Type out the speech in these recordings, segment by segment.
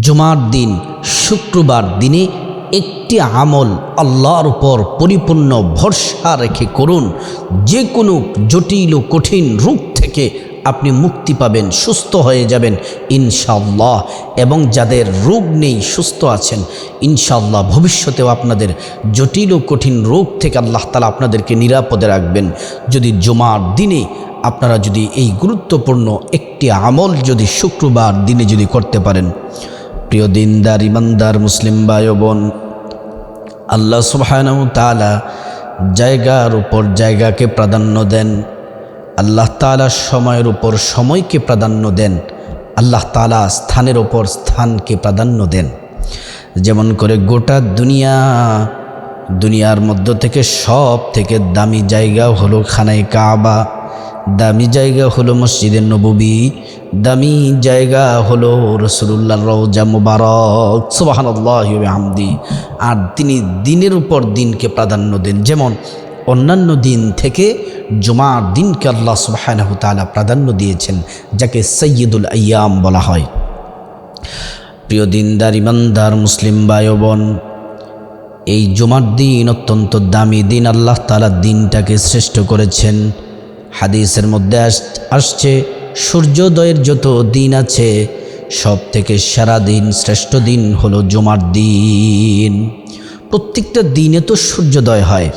জুমার দিন শুক্রবার দিনে একটি আমল আল্লাহর উপর পরিপূর্ণ ভরসা রেখে করুন। যে কোনো জটিল ও কঠিন রূপ থেকে আপনি মুক্তি পাবেন, সুস্থ হয়ে যাবেন ইনশাআল্লাহ। এবং যাদের রোগ নেই, সুস্থ আছেন, ইনশাআল্লাহ ভবিষ্যতেও আপনাদের জটিল ও কঠিন রোগ থেকে আল্লাহ তালা আপনাদেরকে নিরাপদে রাখবেন। যদি জুমার দিনে আপনারা যদি এই গুরুত্বপূর্ণ একটি আমল যদি শুক্রবার দিনে যদি করতে পারেন প্রিয় দিনদার, ইমানদার মুসলিম ভাই বোন আল্লাহ সুবহানাহু তাআলা জায়গার উপর জায়গাকে প্রাধান্য দেন, আল্লাহ তাআলা সময়ের উপর সময়কে প্রাধান্য দেন, আল্লাহ তাআলা স্থানের উপর স্থানকে প্রাধান্য দেন। যেমন করে গোটা দুনিয়া, দুনিয়ার মধ্য থেকে সব থেকে দামি জায়গা হলো খানায় কাবা। দামি জায়গা হলো মসজিদের নববী, দামি জায়গা হলো রসুল্লাহ রওজা মুবারক সুবাহান্লাহ হামদি আর তিনি দিনের উপর দিনকে প্রাধান্য দেন। যেমন অন্যান্য দিন থেকে জুমার দিনকে আল্লাহ তালা প্রাধান্য দিয়েছেন, যাকে সৈয়দুল আয়াম বলা হয়। প্রিয় দিনদার, ইমানদার, মুসলিম ভাই ও বোন এই জুমার দিন অত্যন্ত দামি দিন। আল্লাহ তালা দিনটাকে শ্রেষ্ঠ করেছেন। হাদিসের মধ্যে আসছে, সূর্যোদয়ের যত দিন আছে সব থেকে সারা দিন, শ্রেষ্ঠ দিন হলো জমার দিন। প্রত্যেকটা দিনে তো সূর্যোদয় হয়।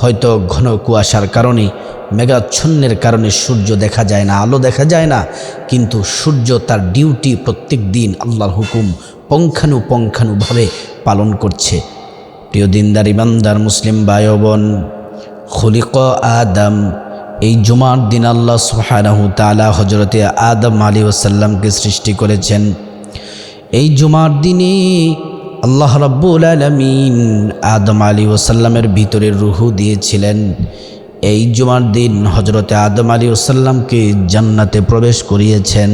হয়তো ঘন কুয়াশার কারণে, মেঘাচ্ছন্নের কারণে সূর্য দেখা যায় না, আলো দেখা যায় না, কিন্তু সূর্য তার ডিউটি প্রত্যেক দিন আল্লাহর হুকুম পঙ্খানুপঙ্খানুভাবে পালন করছে। প্রিয় দিনদার, ইমানদার, মুসলিম বায়বন বোন, খলিক আদম এই জুমার দিন আল্লাহ সুহানাহু তালা হজরতে আদম আলী ওসাল্লামকে সৃষ্টি করেছেন। এই জুমার দিনে আল্লাহ রব্বুল আলমিন আদম আলী ওসাল্লামের ভিতরে রুহু দিয়েছিলেন। এই জুমার দিন হজরতে আদম আলী ওসাল্লামকে জান্নাতে প্রবেশ করিয়েছেন।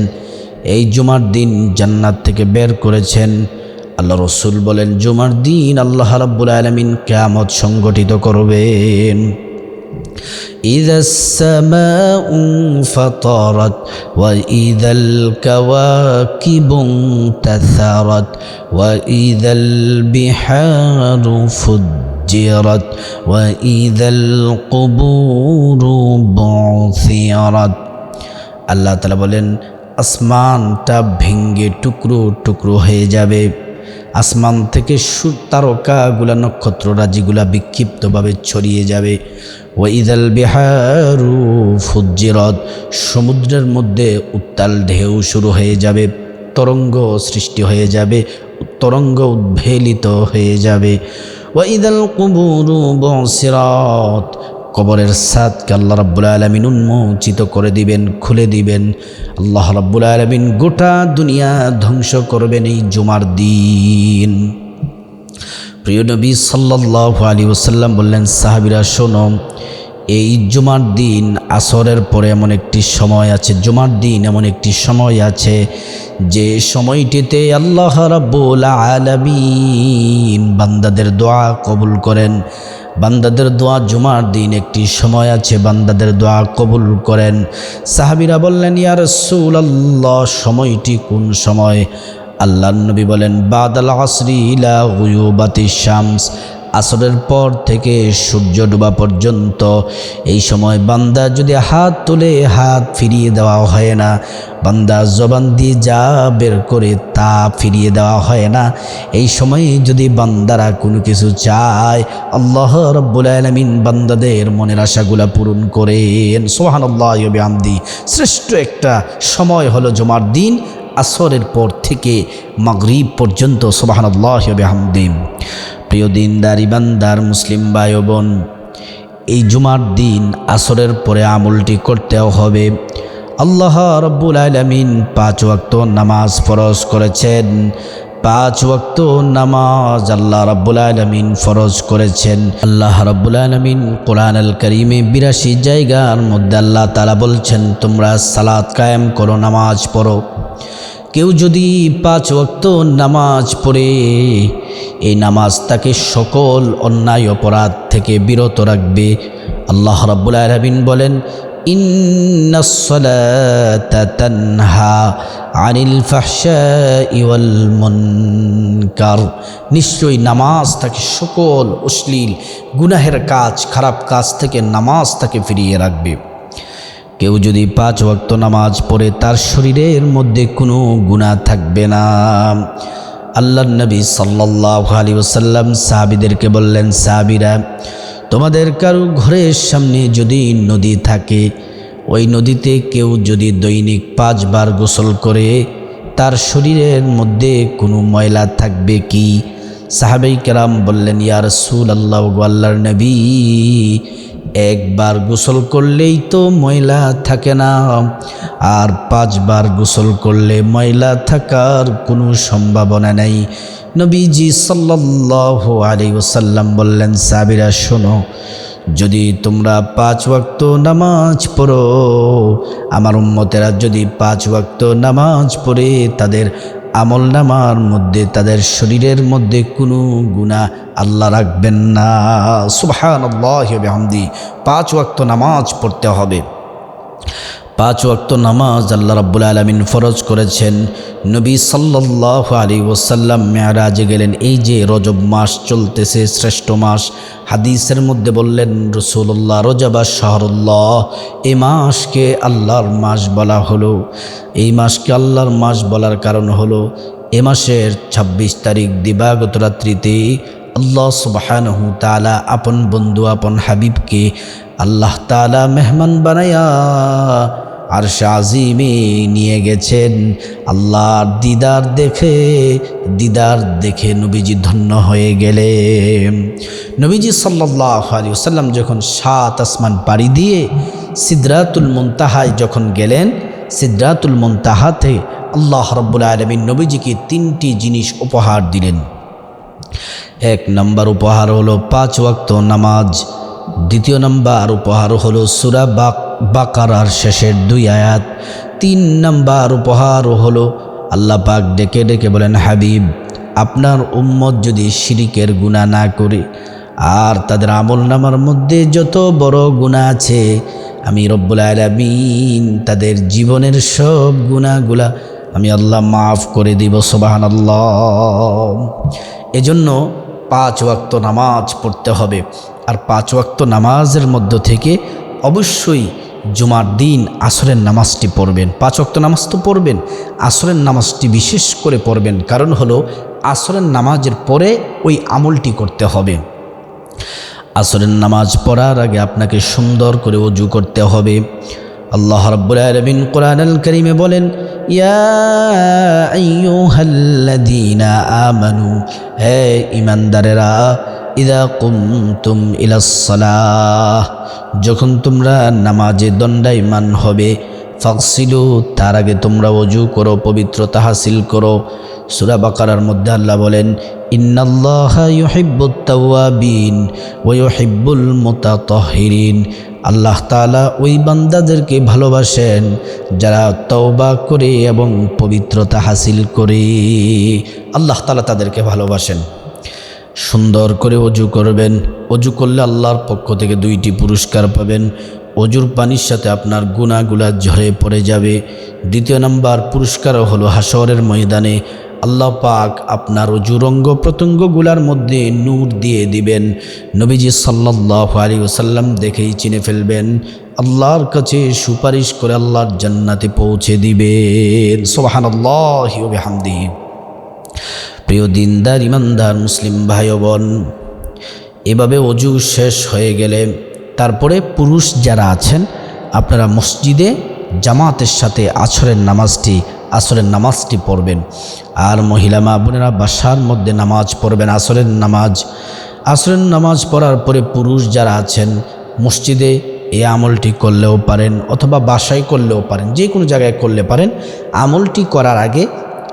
এই জুমার দিন জান্নাত থেকে বের করেছেন। আল্লাহ রসুল বলেন, জুমার দিন আল্লাহ রব্বুল আলমিন কেয়ামত সংগঠিত করবেন। إذا السماء انفطرت وإذا الكواكب انتثرت وإذا البحار فجرت وإذا القبور بعثرت আল্লাহ তালা বলেন আসমানটা ভেঙ্গে টুকরো টুকরো হয়ে যাবে আসমান থেকে সু তারকাগুলা নক্ষত্ররাজিগুলা বিক্ষিপ্তভাবে ছড়িয়ে যাবে। ও ইদাল বিহারু ফুজ্জিরত, সমুদ্রের মধ্যে উত্তাল ঢেউ শুরু হয়ে যাবে, তরঙ্গ সৃষ্টি হয়ে যাবে, তরঙ্গ উদ্ভেলিত হয়ে যাবে। ও ইদাল কুবুরু বসিরত কবরের সাদকে আল্লাহ রাব্বুল আলমিন উন্মোচিত করে দিবেন, খুলে দিবেন। আল্লাহ রাব্বুল আলমিন গোটা দুনিয়া ধ্বংস করবেন এই জুমার দিন। প্রিয় নবী সাল্লাহ আলী ওসাল্লাম বললেন, সাহাবিরা, শোনো, এই জুমার দিন আসরের পরে এমন একটি সময় আছে, জুমার দিন এমন একটি সময় আছে, যে সময়টিতে আল্লাহ রাব্বুল আলমিন বান্দাদের দোয়া কবুল করেন। বান্দাদের দোয়া জুমার দিন একটি সময় আছে, বান্দাদের দোয়া কবুল করেন। সাহাবিরা বললেন ইয়ার সুল আল্লাহ সময়টি কোন সময়? আল্লাহ নবী বলেন, বাদাল আসরি ইলা শামস। আসরের পর থেকে সূর্য ডুবা পর্যন্ত। এই সময় বান্দা যদি হাত তুলে হাত ফিরিয়ে দেওয়া হয় না, বান্দা জবান দিয়ে যা বের করে তা ফিরিয়ে দেওয়া হয় না। এই সময়ে যদি বান্দারা কোনো কিছু চায়, আল্লাহ রব্বুল আলমিন বান্দাদের মনের আশাগুলা পূরণ করেন। সোহান আল্লাহ আমদি শ্রেষ্ঠ একটা সময় হলো জমার দিন, আসরের পর থেকে মাগরিব পর্যন্ত। সোবাহান আল্লাহ হামদিম প্রিয় দিনদার ইবানদার মুসলিম ভাই বোন, এই জুমার দিন আসরের পরে আমলটি করতেও হবে। আল্লাহ রব্বুল আলমিন পাঁচ ওয়াক্ত নামাজ ফরজ করেছেন। পাঁচ ওয়াক্ত নামাজ আল্লাহ রব্বুল আলমিন ফরজ করেছেন। আল্লাহ রব্বুল আলমিন কোরআন আল করিমে বিরাশি জায়গার মধ্যে আল্লাহ তালা বলছেন, তোমরা সালাদ কায়েম করো, নামাজ পড়ো। কেউ যদি পাঁচ ওয়াক্ত নামাজ পড়ে, এই নামাজ তাকে সকল অন্যায় অপরাধ থেকে বিরত রাখবে। আল্লাহ রাব্বুল আলমিন বলেন নিশ্চয়ই নামাজ তাকে সকল অশ্লীল, গুনাহের কাজ, খারাপ কাজ থেকে নামাজ তাকে ফিরিয়ে রাখবে। কেউ যদি পাঁচ ওয়াক্ত নামাজ পড়ে, তার শরীরের মধ্যে কোনো গুণা থাকবে না। আল্লাহ নবী সাল্লাহ আলী ওসাল্লাম সাহাবিদেরকে বললেন, সাহাবিরা, তোমাদের কারও ঘরের সামনে যদি নদী থাকে, ওই নদীতে কেউ যদি দৈনিক পাঁচবার গোসল করে, তার শরীরের মধ্যে কোনো ময়লা থাকবে কি? সাহাবেই কেরাম বললেন ইয়ার সুল আল্লাহ আল্লাহর নবী একবার গোসল করলেই তো ময়লা থাকে না। আর পাঁচবার গোসল করলে ময়লা থাকার কোনো সম্ভাবনা নেই। নবীজি সাল্লাহ আলী ওসাল্লাম বললেন সাবিরা শোনো, যদি তোমরা পাঁচ ওয়াক্ত নামাজ পড়ো, আমার উম্মতেরা যদি পাঁচ ওয়াক্ত নামাজ পড়ে, তাদের আমল নামার মধ্যে, তাদের শরীরের মধ্যে কোনো গুণা আল্লাহ রাখবেন না। হামদি পাঁচ ওয়াক্ত নামাজ পড়তে হবে। পাঁচ ওয়াক্ত নামাজ আল্লাহ রাব্বুল আলমিন ফরজ করেছেন। নবী সাল্লাহ আলী ওসাল্লাম মেয়ারাজে গেলেন, এই যে রজব মাস চলতেছে, শ্রেষ্ঠ মাস। হাদিসের মধ্যে বললেন রসুল্লাহ রজাবা শাহরুল্লাহ এই মাসকে আল্লাহর মাস বলা হলো। এই মাসকে আল্লাহর মাস বলার কারণ হলো, এ মাসের ২৬ তারিখ দিবাগত রাত্রিতে আল্লাহ সুবাহানহু তালা আপন বন্ধু, আপন হাবিবকে আল্লাহ তালা মেহমান বানায়া আর শাজিমে নিয়ে গেছেন। আল্লাহর দিদার দেখে দিদার দেখে নবীজি ধন্য হয়ে গেলে নবীজি সাল্লাহ আলী সাল্লাম যখন সাত আসমান পাড়ি দিয়ে সিদ্রাতুল মুনতাহায় যখন গেলেন, সিদ্রাতুল মুনতাহাতে আল্লাহ রব্বুল আলমিন নবীজিকে তিনটি জিনিস উপহার দিলেন। এক নম্বর উপহার হলো পাঁচ ওয়াক্ত নামাজ। দ্বিতীয় নম্বর উপহার হলো সুরা বাক বাকারার শেষের দুই আয়াত, তিন নম্বর উপহার হলো, আল্লাহ পাক ডেকে ডেকে বলেন, হাবিব, আপনার উম্মত যদি শিরিকের গুণা না করে, আর তাদের আমল নামার মধ্যে যত বড় গুণা আছে, আমি রব্বুল আলমিন তাদের জীবনের সব গুণাগুলা আমি আল্লাহ মাফ করে দিব সোবাহান আল্লাহ এজন্য পাঁচ ওয়াক্ত নামাজ পড়তে হবে, আর পাঁচ ওয়াক্ত নামাজের মধ্য থেকে অবশ্যই জুমার দিন আসরের নামাজটি পড়বেন, পাঁচ ওয়াক্ত নামাজ তো পড়বেন, আসরের নামাজটি বিশেষ করে পড়বেন, কারণ হলো আসরের নামাজের পরে ওই আমলটি করতে হবে। আসরের নামাজ পড়ার আগে আপনাকে সুন্দর করে অজু করতে হবে। আল্লাহ রব্বুল কোরআন আল করিমে বলেন, ইয়া আমানু, হে ইমানদারেরা ইদা কুমতুম ইলাসসালাহ যখন তোমরা নামাজে দণ্ডায়মান হবে ফাকসিলু তার আগে তোমরা অজু করো, পবিত্রতা হাসিল করো। সুরা বাকারার মধ্যে আল্লাহ বলেন, ইন্নাল্লাহা ইউহিব্বুত তাওয়াবিন ওয়া ইউহিব্বুল আল্লাহ তাআলা ওই বান্দাদেরকে ভালোবাসেন, যারা তওবা করে এবং পবিত্রতা হাসিল করে। আল্লাহ তাআলা তাদেরকে ভালোবাসেন। সুন্দর করে অজু করবেন। অজু করলে আল্লাহর পক্ষ থেকে দুইটি পুরস্কার পাবেন। অজুর পানির সাথে আপনার গুণাগুলা ঝরে পড়ে যাবে। দ্বিতীয় নাম্বার পুরস্কারও হলো হাসরের ময়দানে। আল্লাহ পাক আপনার অজুরঙ্গ প্রত্যঙ্গগুলার মধ্যে নূর দিয়ে দিবেন। নবীজি সাল্লাহ আলী ওসাল্লাম দেখেই চিনে ফেলবেন, আল্লাহর কাছে সুপারিশ করে আল্লাহর জান্নাতে পৌঁছে দিবেন। সোহান আল্লাহ হামদি প্রিয় দিনদার, ইমানদার মুসলিম ভাই বোন, এভাবে অজু শেষ হয়ে গেলে তারপরে পুরুষ যারা আছেন, আপনারা মসজিদে জামাতের সাথে আছরের নামাজটি, আসরের নামাজটি পড়বেন। আর মহিলা মা বোনেরা বাসার মধ্যে নামাজ পড়বেন, আসরের নামাজ। আসরের নামাজ পড়ার পরে পুরুষ যারা আছেন, মসজিদে এই আমলটি করলেও পারেন অথবা বাসায় করলেও পারেন, যে কোনো জায়গায় করলে পারেন। আমলটি করার আগে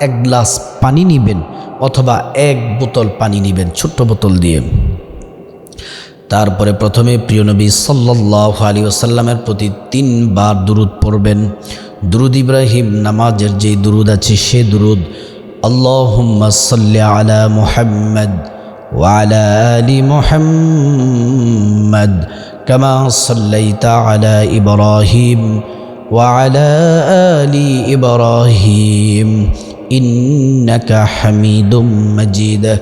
এক গ্লাস পানি নিবেন অথবা এক বোতল পানি নেবেন ছোট্ট বোতল দিয়ে তারপরে প্রথমে প্রিয় নবী সাল্লাহ আলী আসাল্লামের প্রতি তিনবার দুরুদ পড়বেন দুরুদ ইব্রাহিম নামাজের যে দুরুদ আছে সে দুরুদ আল্লাহুম্মা সাল্লি আলা মুহাম্মদ ওয়ালা আলি মুহাম্মদ كما صليت على إبراهيم وعلى آل إبراهيم إنك حميد مجيد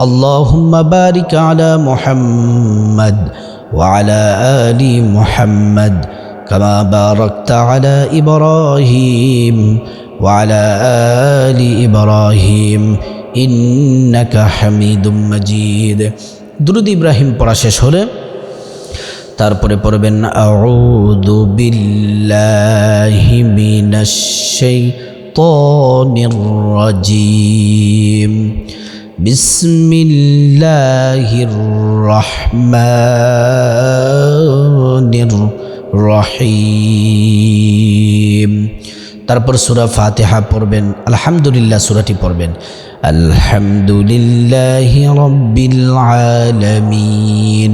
اللهم بارك على محمد وعلى آل محمد كما باركت على إبراهيم وعلى آل إبراهيم إنك حميد مجيد درود ইব্রাহিম পড়া শেষ হলে তারপরে পড়বেন আউযু বিল্লাহি মিনাশ শাইতানির রাজিম বিসমিল্লাহির রহমানির রহিম তারপর সূরা ফাতিহা পড়বেন আলহামদুলিল্লাহ সূরাটি পড়বেন। আলহামদুলিল্লাহি রাব্বিল আলামিন।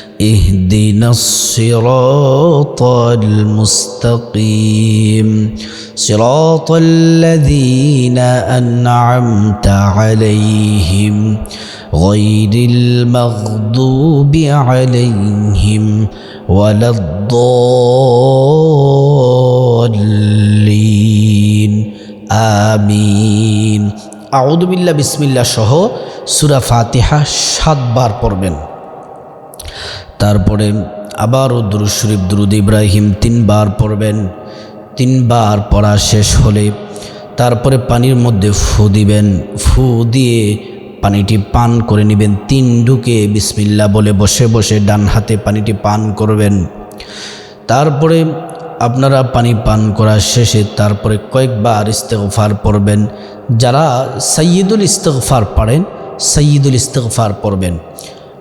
اهدنا الصراط المستقيم صراط الذين أنعمت عليهم غير المغضوب عليهم ولا الضالين আমিন আউদুবিল্লা বিসমিল্লা সহ সুরা ফাতিহা সাতবার পড়বেন তারপরে আবারও দুরুদ শরীফ দুরুদ ইব্রাহিম তিনবার পড়বেন, তিনবার পড়া শেষ হলে তারপরে পানির মধ্যে ফু দিবেন। ফু দিয়ে পানিটি পান করে নেবেন, তিন ঢুকে বিসমিল্লা বলে বসে বসে ডান হাতে পানিটি পান করবেন। তারপরে আপনারা পানি পান করা শেষে তারপরে কয়েকবার ইস্তেগফার পড়বেন। যারা সৈয়দুল ইস্তেগফার পারেন সৈয়দুল ইস্তেগফার পড়বেন।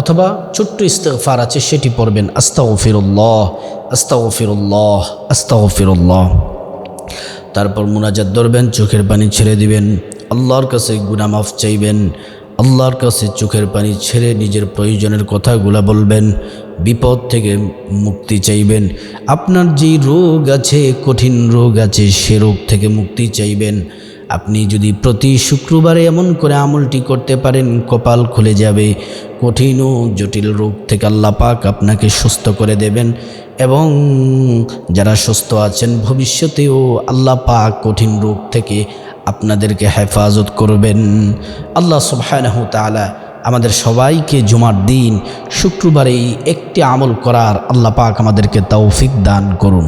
অথবা ছোট্ট ইস্তফার আছে, সেটি পড়বেন, আস্তাগফিরুল্লাহ আস্তাগফিরুল্লাহ আস্তাগফিরুল্লাহ। তারপর মুনাজাত ধরবেন, চোখের পানি ছেড়ে দিবেন, আল্লাহর কাছে গুনাহ মাফ চাইবেন, আল্লাহর কাছে চোখের পানি ছেড়ে নিজের প্রয়োজনের কথাগুলো বলবেন, বিপদ থেকে মুক্তি চাইবেন, আপনার যেই রোগ আছে, কঠিন রোগ আছে, সে রোগ থেকে মুক্তি চাইবেন। আপনি যদি প্রতি শুক্রবারে এমন করে আমলটি করতে পারেন, কপাল খুলে যাবে। কঠিন ও জটিল রোগ থেকে আল্লাহ পাক আপনাকে সুস্থ করে দেবেন এবং যারা সুস্থ আছেন, ভবিষ্যতেও আল্লাহ পাক কঠিন রোগ থেকে আপনাদেরকে হেফাজত করবেন। আল্লাহ সুবহানাহু তাআলা আমাদের সবাইকে জুমার দিন শুক্রবারে একটি আমল করার আল্লাহ পাক আমাদেরকে তৌফিক দান করুন।